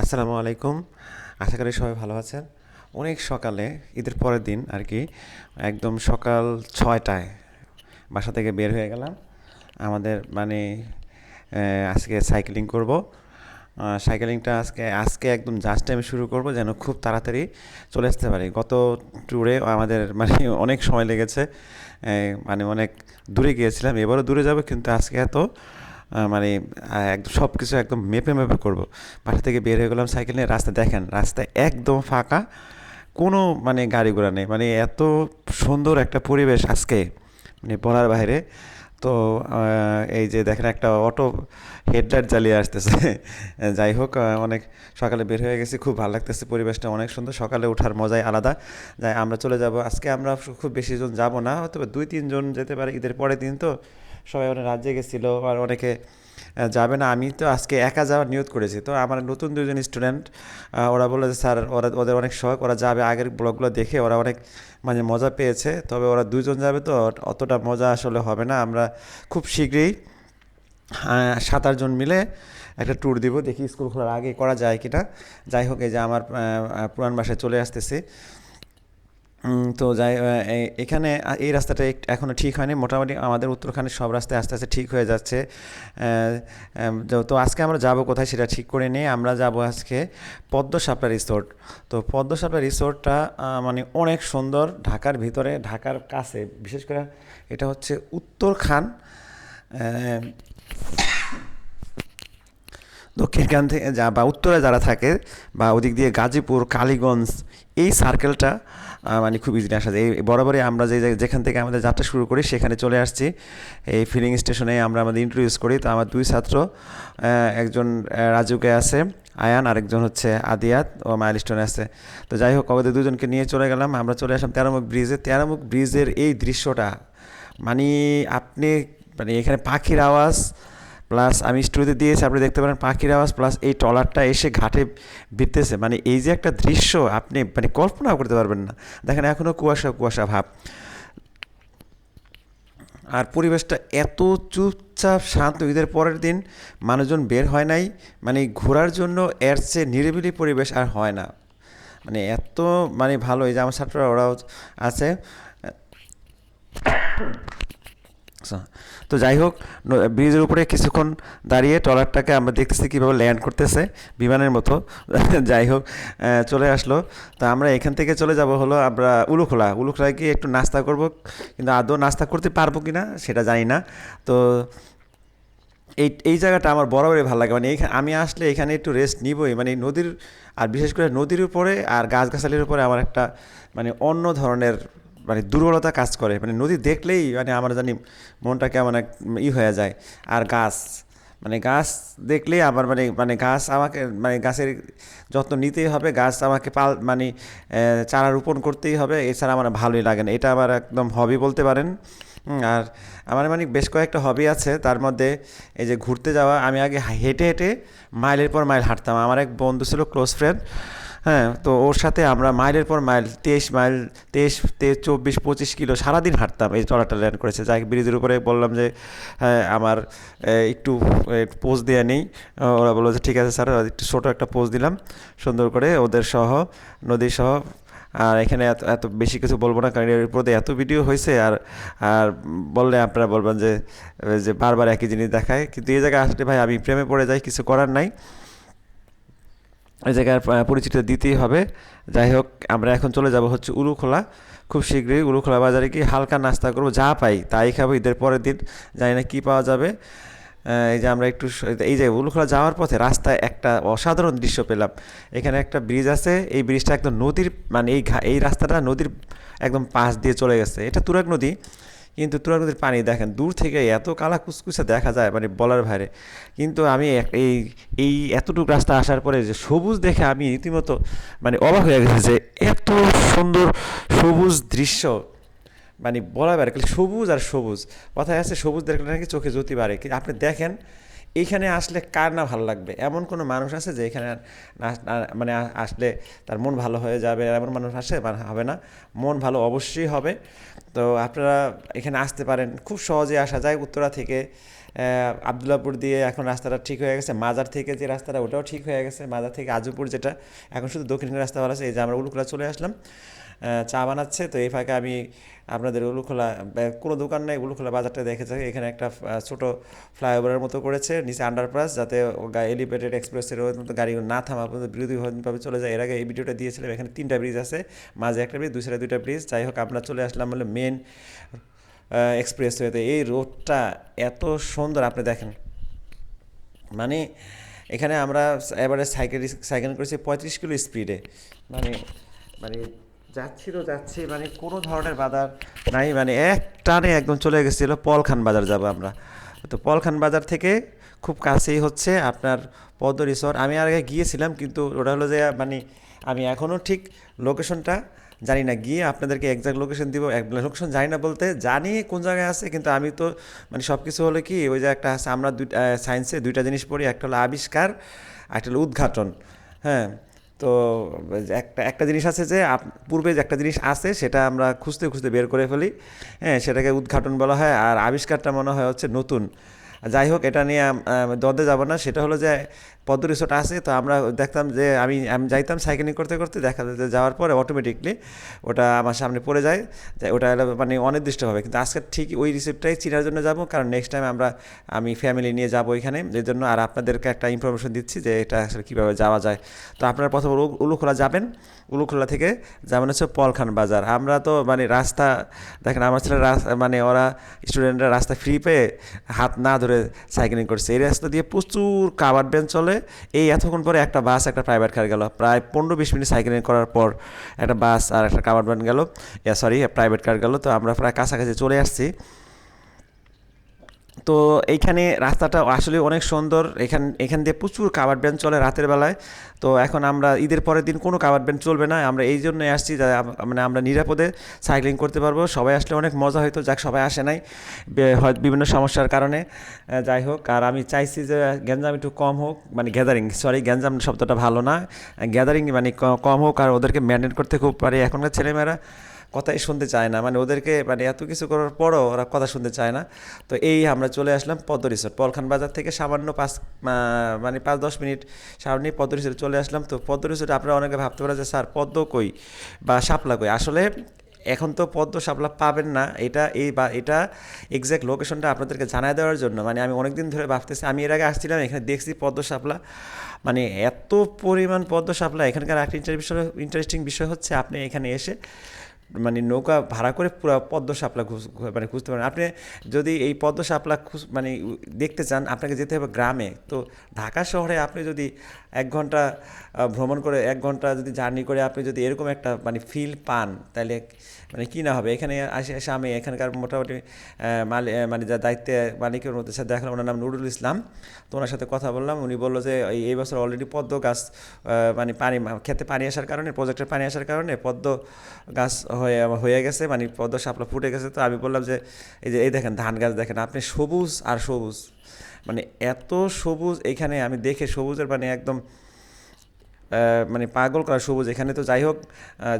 আসসালামু আলাইকুম। আশা করি সবাই ভালো আছেন। অনেক সকালে, ঈদের পরের দিন আর কি, একদম সকাল ছয়টায় বাসা থেকে বের হয়ে গেলাম। আমাদের মানে আজকে সাইকেলিং করব। সাইকেলিংটা আজকে আজকে একদম জাস্ট টাইমে শুরু করব যেন খুব তাড়াতাড়ি চলে আসতে পারি। গত ট্যুরে আমাদের মানে অনেক সময় লেগেছে। মানে অনেক দূরে গিয়েছিলাম, এবারও দূরে যাব কিন্তু আজকে এত মানে একদম সব কিছু একদম মেপে মেপে করব। বাসা থেকে বের হয়ে গেলাম সাইকেল নিয়ে, রাস্তা দেখেন, রাস্তা একদম ফাঁকা, কোনো মানে গাড়ি ঘোড়া নেই। মানে এত সুন্দর একটা পরিবেশ আজকে মানে বলার বাইরে। তো এই যে দেখেন একটা অটো হেডলাইট জ্বালিয়ে আসতেছে। যাই হোক অনেক সকালে বের হয়ে গেছি, খুব ভালো লাগতেছে পরিবেশটা, অনেক সুন্দর। সকালে ওঠার মজাই আলাদা। যাই, আমরা চলে যাব। আজকে আমরা খুব বেশি জন যাব না হয়তো দুই তিনজন যেতে পারে ঈদের পরের দিন তো। সবাই অনেক রাজ্যে গেছিল আর অনেকে যাবে না। আমি তো আজকে একা যাওয়ার নিয়ত করেছি। তো আমার নতুন দুজন স্টুডেন্ট ওরা বলল যে, স্যার, ওরা, ওদের অনেক শখ। ওরা যাবে আগের ব্লগগুলো দেখে। ওরা অনেক মানে মজা পেয়েছে। তবে ওরা দুজন যাবে তো, অতটা মজা আসলে হবে না। আমরা খুব শীঘ্রই সাত আটজন মিলে একটা ট্যুর দিব। দেখি স্কুল খোলার আগে করা যায় কিনা। যাই হোক, এই যে আমার পুরান বাসায় চলে আসতেছি। তো যাই এখানে এই রাস্তাটা এখনও ঠিক হয়নি। মোটামুটি আমাদের উত্তরখানের সব রাস্তায় আস্তে আস্তে ঠিক হয়ে যাচ্ছে। তো- আজকে আমরা যাব কোথায় সেটা ঠিক করে নিয়ে আমরা যাব আজকে পদ্ম সাপড়া রিসোর্ট। তো পদ্ম সাপড়া রিসোর্টটা মানে অনেক সুন্দর ঢাকার ভিতরে, ঢাকার কাছে। বিশেষ করে এটা হচ্ছে উত্তরখান। দক্ষিণখান থেকে যা বা উত্তরে যারা থাকে বা ওদিক দিয়ে গাজীপুর কালীগঞ্জ এই সার্কেলটা মানে খুব ইজিলি আসা যায়। এই বরাবরই আমরা যে যেখান থেকে আমাদের যাত্রা শুরু করি সেখানে চলে আসছি। এই ফিলিং স্টেশনে আমরা আমাদের ইন্ট্রোডিউস করি। তো আমার দুই ছাত্র একজন রাজুকে আছে আয়ান আরেকজন হচ্ছে আদিয়াত ও মাইলস্টোনে আছে। তো যাই হোক ওদের দুজনকে নিয়ে চলে গেলাম। আমরা চলে আসলাম তেরামুখ ব্রিজে তেরামুখ ব্রিজের এই দৃশ্যটা মানে আপনি মানে এখানে পাখির আওয়াজ প্লাস আমি স্টুডিওতে দিয়েছি, আপনি দেখতে পারেন পাখির আওয়াজ প্লাস এই ট্রলারটা এসে ঘাটে ভিড়তেছে। মানে এই যে একটা দৃশ্য, আপনি মানে কল্পনাও করতে পারবেন না। দেখেন এখনও কুয়াশা কুয়াশা ভাব। আর পরিবেশটা এত চুপচাপ শান্ত। ঈদের পরের দিন মানুষজন বের হয় নাই। মানে ঘোরার জন্য এর চেয়ে নিরিবিলি পরিবেশ আর হয় না। মানে এত মানে ভালো এই যে আমার ছাত্ররা, ওরাও আছে। আচ্ছা, তো যাই হোক ব্রিজের উপরে কিছুক্ষণ দাঁড়িয়ে ট্রলারটাকে আমরা দেখতেছি কীভাবে ল্যান্ড করতেছে বিমানের মতো। যাই হোক চলে আসলো। তা আমরা এখান থেকে চলে যাব হলো আমরা উলুখোলা। উলুখোলায় গিয়ে একটু নাস্তা করব কিন্তু আদৌ নাস্তা করতে পারব কি না সেটা জানি না। তো এই এই জায়গাটা আমার বরাবরই ভালো লাগে। মানে এইখানে আমি আসলে এখানে একটু রেস্ট নিবই। মানে নদীর আর বিশেষ করে নদীর উপরে আর গাছগাছালির উপরে আমার একটা মানে অন্য ধরনের মানে দুর্বলতা কাজ করে। মানে নদী দেখলেই মানে আমার জানি মনটা কেমন এক ই হয়ে যায়। আর গাছ মানে গাছ দেখলেই আমার মানে মানে গাছ আমাকে মানে গাছের যত্ন নিতেই হবে। গাছ আমাকে পাল মানে চারা রোপণ করতেই হবে। এছাড়া আমার ভালোই লাগে না। এটা আমার একদম হবি বলতে পারেন। আর আমার মানে বেশ কয়েকটা হবি আছে। তার মধ্যে এই যে ঘুরতে যাওয়া, আমি আগে হেঁটে হেঁটে মাইলের পর মাইল হাঁটতাম। আমার এক বন্ধু ছিল ক্লোজ ফ্রেন্ড হ্যাঁ তো ওর সাথে আমরা মাইলের পর মাইল, তেইশ মাইল, তেইশ তেইশ, চব্বিশ, পঁচিশ কিলো সারাদিন হাঁটতাম এই চলাটা ল্যান্ড করেছে। যাই ব্রিজের উপরে বললাম যে হ্যাঁ আমার একটু পোজ দেওয়া নেই। ওরা বলল যে, ঠিক আছে স্যার একটু ছোটো একটা পোজ দিলাম, সুন্দর করে ওদের সহ নদী সহ। আর এখানে এত এত বেশি কিছু বলব না, কারণ এর উপরে এত ভিডিও হয়েছে, আর আর বললে আপনারা বলবেন যে যে বারবার একই জিনিস দেখায়। কিন্তু এই জায়গায় আসলে ভাই, আমি প্রেমে পড়ে যাই, কিছু করার নাই। এই জায়গার পরিচিতি দিতেই হবে। যাই হোক, আমরা এখন চলে যাব হচ্ছে উলুখোলা। খুব শীঘ্রই উলুখোলা বাজারে গিয়ে হালকা নাস্তা করব। যা পাই তাই খাব, ঈদের পরের দিন। জানি না কী পাওয়া যাবে। এই যে আমরা একটু এই যে উলুখোলা যাওয়ার পথে রাস্তায় একটা অসাধারণ দৃশ্য পেলাম। এখানে একটা ব্রিজ আছে। এই ব্রিজটা একদম নদীর মানে এই এই রাস্তাটা নদীর একদম পাশ দিয়ে চলে গেছে। এটা তুরাগ নদী। কিন্তু তুরাগ নদীর পানি দেখেন, দূর থেকে এত কালা কুচকুচা দেখা যায় মানে বলার ভাইরে কিন্তু আমি এই এই এতটুকু রাস্তা আসার পরে যে সবুজ দেখে আমি রীতিমতো মানে অবাক হয়ে গেছে যে এত সুন্দর সবুজ দৃশ্য। মানে বলা বাইরে সবুজ আর সবুজ। কথায় আছে, সবুজ দেখলে নাকি চোখে জ্যোতি বাড়ে। আপনি দেখেন এইখানে আসলে কার না ভালো লাগবে? এমন কোনো মানুষ আছে যে এখানে মানে আসলে তার মন ভালো হয়ে যাবে এমন মানুষ আসে? মানে হবে না। মন ভালো অবশ্যই হবে। তো আপনারা এখানে আসতে পারেন। খুব সহজে আসা যায় উত্তরা থেকে। আবদুল্লাপুর দিয়ে এখন রাস্তাটা ঠিক হয়ে গেছে। মাজার থেকে যে রাস্তাটা, ওটাও ঠিক হয়ে গেছে। মাজার থেকে আজুপুর যেটা, এখন শুধু দক্ষিণ রাস্তা ভালো আছে এই যে আমরা উলুকুলা চলে আসলাম। চা বানাচ্ছে। তো এই ফাঁকে আমি আপনাদের উলুখোলা কোনো দোকান নেই, উলুখোলা বাজারটা দেখে থাকি এখানে একটা ছোট ফ্লাইওভারের মতো করেছে, নিচে আন্ডারপাস যাতে এলিভেটেড এক্সপ্রেসের মতো গাড়ি না থামা পর্যন্ত বিরোধীভাবে চলে যায়। এর আগে এই ভিডিওটা দিয়েছিলাম, এখানে তিনটা ব্রিজ আছে, মাঝে একটা ব্রিজ সাইডে দুইটা ব্রিজ যাই হোক, আমরা চলে আসলাম বলে মেন এক্সপ্রেস এক্সপ্রেসওয়েতে এই রোডটা এত সুন্দর, আপনি দেখেন। মানে এখানে আমরা এবারে সাইকেল সাইকেল করেছি পঁয়ত্রিশ কিলো স্পিডে মানে মানে যাচ্ছি তো যাচ্ছি মানে কোনো ধরনের বাজার নাই মানে এক টানে একদম চলে গেছিল পলখান বাজার যাব আমরা। তো পলখান বাজার থেকে খুব কাছেই হচ্ছে আপনার পদ্ম রিসোর্ট। আমি আগে গিয়েছিলাম, কিন্তু ওটা হলো যে মানে আমি এখনও ঠিক লোকেশনটা জানি না। গিয়ে আপনাদেরকে একজাক্ট লোকেশন দিব। লোকেশন জানি না বলতে, জানি কোন জায়গায় আছে, কিন্তু আমি তো মানে সব কিছু হলো কি, ওই যে একটা আছে, আমরা দুই সায়েন্সে দুইটা জিনিস পড়ি, একটা হলো আবিষ্কার, একটা হলো উদ্ঘাটন। হ্যাঁ তো একটা একটা জিনিস আছে যে পূর্বে যে একটা জিনিস আছে সেটা আমরা খুঁজতে খুঁজতে বের করে ফেলি। হ্যাঁ সেটাকে উদ্ঘাটন বলা হয় আর আবিষ্কারটা মনে হয় হচ্ছে নতুন। যাই হোক, এটা নিয়ে দ্বন্দ্বে যাব না। সেটা হলো যে পদ্ম রিসোর্ট আছে, তো আমরা দেখতাম যে আমি আমি যাইতাম সাইকেলিং করতে করতে, দেখা যায় যে যাওয়ার পরে অটোমেটিকলি ওটা আমার সামনে পড়ে যায় ওটা মানে অনির্দিষ্টভাবে কিন্তু আজকে ঠিক ওই রিসিপ্টটাই চিনার জন্য যাব, কারণ নেক্সট টাইম আমরা, আমি ফ্যামিলি নিয়ে যাব ওইখানে এই জন্য আর আপনাদেরকে একটা ইনফরমেশন দিচ্ছি যে এটা আসলে কীভাবে যাওয়া যায়। তো আপনারা প্রথম উলুখোলা যাবেন, উলুখোলা থেকে যাবেন হচ্ছে পলখান বাজার। আমরা তো মানে রাস্তা, দেখেন আমার ছেলে মানে ওরা স্টুডেন্টরা রাস্তা ফ্রি পেয়ে হাত না ধরে সাইকেলিং করছে। এই রাস্তা দিয়ে প্রচুর কাবার বেঞ্চ চলে এই এতক্ষণ পরে একটা বাস, একটা প্রাইভেট কার গেল। প্রায় পনেরো বিশ মিনিট সাইকেলিং করার পর একটা বাস আর একটা কাভার ভ্যান গেল সরি প্রাইভেট কার গেল। তো আমরা প্রায় কাছাকাছি চলে আসছি। তো এইখানে রাস্তাটা আসলে অনেক সুন্দর। এখান এখান দিয়ে প্রচুর কাবার ব্যান চলে রাতের বেলায়। তো এখন আমরা ঈদের পরের দিন কোনো কাবার ব্যান চলবে না। আমরা এই জন্যই আসছি যে মানে আমরা নিরাপদে সাইক্লিং করতে পারব। সবাই আসলে অনেক মজা হয়তো যাক সবাই আসে নাই। হয়তো বিভিন্ন সমস্যার কারণে। যাই হোক, আর আমি চাইছি যে গ্যাঞ্জাম একটু কম হোক মানে গ্যাদারিং সরি গ্যাঞ্জাম শব্দটা ভালো না। গ্যাদারিং মানে কম হোক আর ওদেরকে মেনটেন করতে খুব পারে এখনকার ছেলেমেয়েরা। কথাই শুনতে চায় না। মানে ওদেরকে মানে এত কিছু করার পরও ওরা কথা শুনতে চায় না। তো এই আমরা চলে আসলাম পদ্ম রিসোর্ট পলখান বাজার থেকে সামান্য পাঁচ মানে পাঁচ দশ মিনিট সামনে পদ্ম রিসোর্ট চলে আসলাম। তো পদ্ম রিসোর্ট আপনারা অনেকে ভাবতে পারেন যে, স্যার, পদ্ম কই বা শাপলা কই? আসলে এখন তো পদ্ম শাপলা পাবেন না। এটা এই বা, এটা এক্স্যাক্ট লোকেশনটা আপনাদেরকে জানায় দেওয়ার জন্য। মানে আমি অনেকদিন ধরে ভাবতেছি, আমি এর আগে আসছিলাম, এখানে দেখছি পদ্ম শাপলা। মানে এত পরিমাণ পদ্ম শাপলা। এখানকার একটা ইন্টারেস্টিং বিষয় হচ্ছে, আপনি এখানে এসে মানে নৌকা ভাড়া করে পুরো পদ্ম শাপলা মানে খুঁজতে পারেন। আপনি যদি এই পদ্ম শাপলা মানে দেখতে চান, আপনাকে যেতে হবে গ্রামে। তো ঢাকা শহরে আপনি যদি এক ঘণ্টা ভ্রমণ করে এক ঘণ্টা যদি জার্নি করে আপনি যদি এরকম একটা মানে ফিল পান, তাহলে মানে কী না হবে? এখানে আসে, এসে আমি এখানকার মোটামুটি মালি মানে যা দায়িত্বে মালিকের মধ্যে সাথে দেখালাম ওনার নাম নুরুল ইসলাম। তো ওনার সাথে কথা বললাম, উনি বলল যে, এই বছর অলরেডি পদ্ম গাছ মানে পানি খেতে পানি আসার কারণে প্রজেক্টের পানি আসার কারণে পদ্ম গাছ হয়ে হয়ে গেছে মানে পদ্ম শাপলা ফুটে গেছে। তো আমি বললাম যে, এই যে, এই দেখেন ধান গাছ দেখেন, আপনি সবুজ আর সবুজ। মানে এত সবুজ এখানে, আমি দেখে সবুজের মানে একদম মানে পাগল করা সবুজ। এখানে তো যাই হোক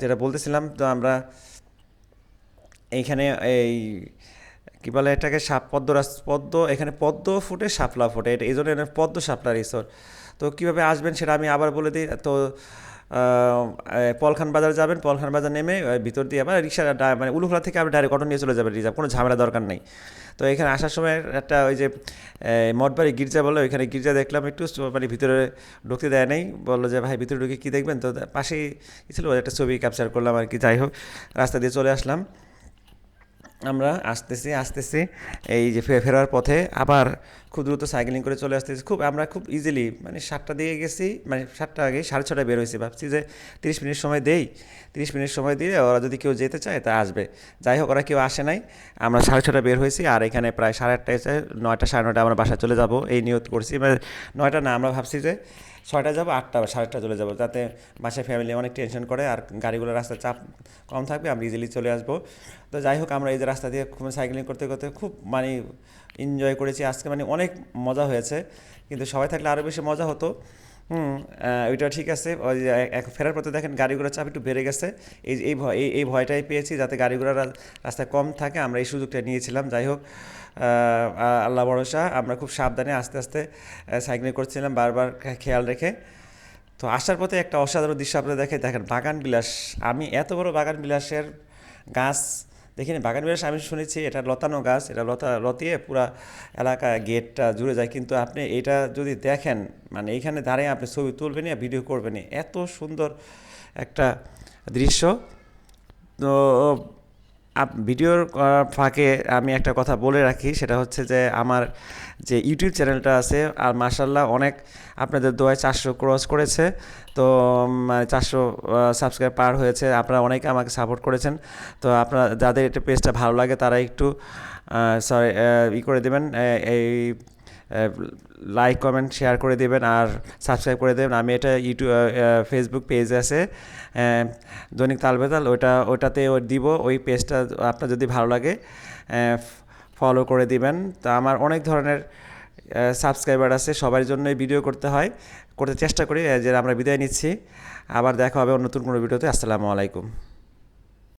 যেটা বলতেছিলাম, তো আমরা এইখানে এই, কি বলে এটাকে, সাপ, পদ্ম পদ্ম, এখানে পদ্ম ফুটে শাপলা ফুটে। এটা, এই জন্য পদ্ম শাপলা রিসোর্ট তো কীভাবে আসবেন সেটা আমি আবার বলে দিই। তো পলখান বাজার যাবেন, পলখান বাজার নেমে ভিতর দিয়ে আবার রিক্সা মানে উলুখলা থেকে আপনি ডাইরেক্ট অটো নিয়ে চলে যাবেন, রিজার্ভ, কোনো ঝামেলা দরকার নেই। তো এখানে আসার সময় একটা ওই যে মঠবাড়ি গির্জা বলল ওইখানে গির্জা দেখলাম একটু মানে ভিতরে ঢুকতে দেয় নাই, বলল যে, ভাই, ভিতরে ঢুকে কী দেখবেন? তো পাশেই ছিল, একটা ছবি ক্যাপচার করলাম আর কি, যাই হোক, রাস্তা দিয়ে চলে আসলাম। আমরা আসতেছি আসতেছি। এই যে ফেরার পথে আবার খুব দ্রুত সাইকেলিং করে চলে আসতেছি। খুব, আমরা খুব ইজিলি মানে সাতটা দিয়ে গেছি মানে সাতটা আগে সাড়ে ছটায় বের হয়েছি। ভাবছি যে তিরিশ মিনিট সময় দেই, তিরিশ মিনিট সময় দিয়ে ওরা যদি কেউ যেতে চায় তা আসবে। যাই হোক, ওরা কেউ আসে নাই। আমরা সাড়ে ছটা বের হয়েছি আর এখানে প্রায় সাড়ে আটটায়, নয়টা, সাড়ে নয়টা আমরা বাসায় চলে যাব। এই নিয়ত করছি। মানে নয়টা না, আমরা ভাবছি যে ছয়টা যাব, আটটা, সাড়ে আটটা চলে যাব। যাতে বাসায় ফ্যামিলি অনেক টেনশন করে আর গাড়িগুলো রাস্তার চাপ কম থাকবে, আমরা ইজিলি চলে আসব। তো যাই হোক, আমরা এই যে রাস্তা দিয়ে খুব সাইকেলিং করতে করতে খুব মানে এনজয় করেছি। আজকে মানে অনেক মজা হয়েছে, কিন্তু সবাই থাকলে আরও বেশি মজা হতো। হুম ওইটা ঠিক আছে। ওই ফেরার পথে দেখেন গাড়ি ঘোড়ার চাপ একটু বেড়ে গেছে। এই এই ভয়, এই ভয়টাই পেয়েছি যাতে গাড়ি ঘোড়া রাস্তায় কম থাকে। আমরা এই সুযোগটা নিয়েছিলাম। যাই হোক আল্লাহ ভরসা, আমরা খুব সাবধানে আস্তে আস্তে সাইকেল করছিলাম বারবার খেয়াল রেখে। তো আসার পথে একটা অসাধারণ দৃশ্য আপনারা দেখে দেখেন, বাগান বিলাস। আমি এত বড় বাগান বিলাসের গাছ দেখিনি। বাগান বিলাস আমি শুনেছি, এটা লতানো গাছ। এটা লতা, লতিয়ে পুরা এলাকা গেটটা জুড়ে যায়। কিন্তু আপনি এটা যদি দেখেন মানে এইখানে দাঁড়িয়ে আপনি ছবি তুলবেন আর ভিডিও করবেন এত সুন্দর একটা দৃশ্য। তো ভিডিওর ফাঁকে আমি একটা কথা বলে রাখি, সেটা হচ্ছে যে আমার যে ইউটিউব চ্যানেলটা আছে, আর মার্শাল্লাহ অনেক আপনাদের দোয়ায় চারশো ক্রস করেছে। তো মানে চারশো সাবস্ক্রাইব পার হয়েছে, আপনারা অনেকে আমাকে সাপোর্ট করেছেন। তো আপনার, যাদের এটা পেজটা ভালো লাগে, তারা একটু সরি ই করে দেবেন এই লাইক কমেন্ট শেয়ার করে দেবেন আর সাবস্ক্রাইব করে দেবেন। আমি এটা ইউটিউব ফেসবুক পেজ আছে। দৈনিক তালবেতাল ওটা, ওটাতে দিব। ওই পেজটা আপনার যদি ভালো লাগে ফলো করে দিবেন। তো আমার অনেক ধরনের সাবস্ক্রাইবার আছে। সবার জন্যই ভিডিও করতে হয়। করতে চেষ্টা করি যে আমরা বিদায় নিচ্ছি। আবার দেখা হবে নতুন কোনো ভিডিওতে আসসালামু আলাইকুম।